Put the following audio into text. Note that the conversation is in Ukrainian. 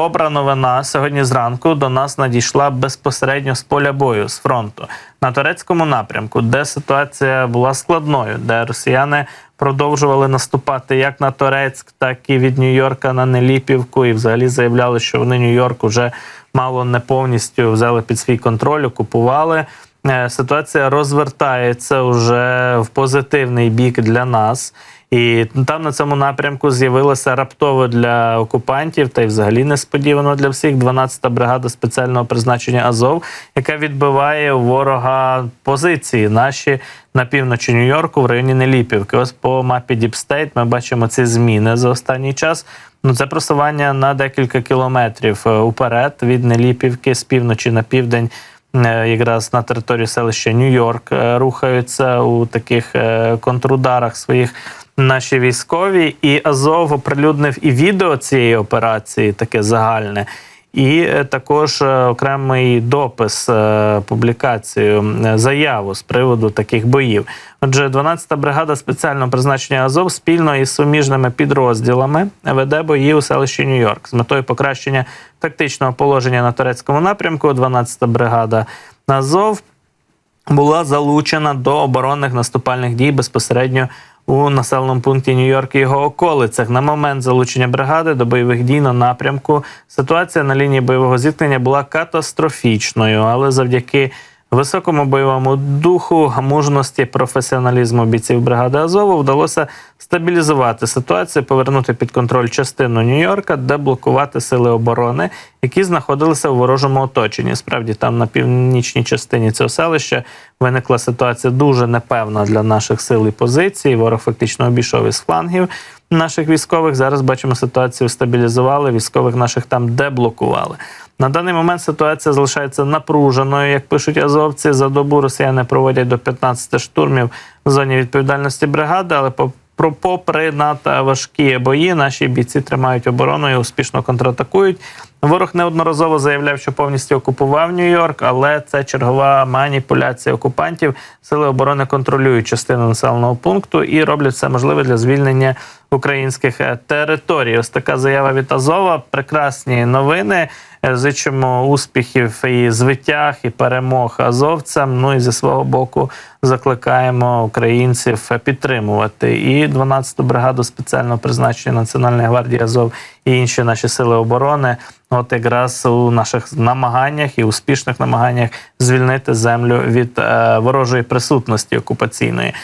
добра новина. Сьогодні зранку до нас надійшла безпосередньо з поля бою з фронту. На турецькому напрямку, де ситуація була складною, де росіяни продовжували наступати як на Торецьк, так і від Нью-Йорка на Неліпівку, і взагалі заявляли, що вони Нью-Йорк вже мало не повністю взяли під свій контроль, окупували. Е, Ситуація розвертається вже в позитивний бік для нас. І там на цьому напрямку з'явилася раптово для окупантів та й взагалі несподівано для всіх 12-та бригада спеціального призначення Азов, яка відбиває у ворога позиції наші на півночі Нью-Йорку в районі Неліпівки. Ось по мапі State ми бачимо ці зміни за останній час. Ну, це просування на декілька кілометрів е, уперед від Неліпівки з півночі на південь. Е, Якраз на території селища Нью-Йорк е, рухаються у таких е, контрударах своїх наші військові. І Азов оприлюднив і відео цієї операції, таке загальне, і е, також е, окремий допис, е, публікацію, заяву з приводу таких боїв. Отже, 12-та бригада спеціального призначення Азов спільно із суміжними підрозділами веде бої у селищі Нью-Йорк з метою покращення тактичного положення на турецькому напрямку. 12-та бригада Азов була залучена до оборонних наступальних дій безпосередньо у населеному пункті Нью-Йорк і його околицях. На момент залучення бригади до бойових дій на напрямку ситуація на лінії бойового зіткнення була катастрофічною, але завдяки високому бойовому духу, мужності, професіоналізму бійців бригади Азову вдалося стабілізувати ситуацію, повернути під контроль частину Нью-Йорка, деблокувати сили оборони, які знаходилися у ворожому оточенні. Справді, там на північній частині цього селища виникла ситуація дуже непевна для наших сил і позицій. Ворог фактично обійшов із флангів наших військових. Зараз бачимо ситуацію стабілізували, військових наших там деблокували. На даний момент ситуація залишається напруженою, як пишуть азовці. За добу росіяни проводять до 15 штурмів в зоні відповідальності бригади, але по про попри надважкі бої, наші бійці тримають оборону і успішно контратакують. Ворог неодноразово заявляв, що повністю окупував Нью-Йорк, але це чергова маніпуляція окупантів. Сили оборони контролюють частину населеного пункту і роблять все можливе для звільнення українських е, територій. Ось така заява від Азова. Прекрасні новини. Зичимо успіхів і звитяг, і перемог азовцям. Ну і зі свого боку закликаємо українців підтримувати і 12-ту бригаду спеціального призначення Національної гвардії Азов і інші наші сили оборони. От якраз у наших намаганнях і успішних намаганнях звільнити землю від е, ворожої присутності окупаційної.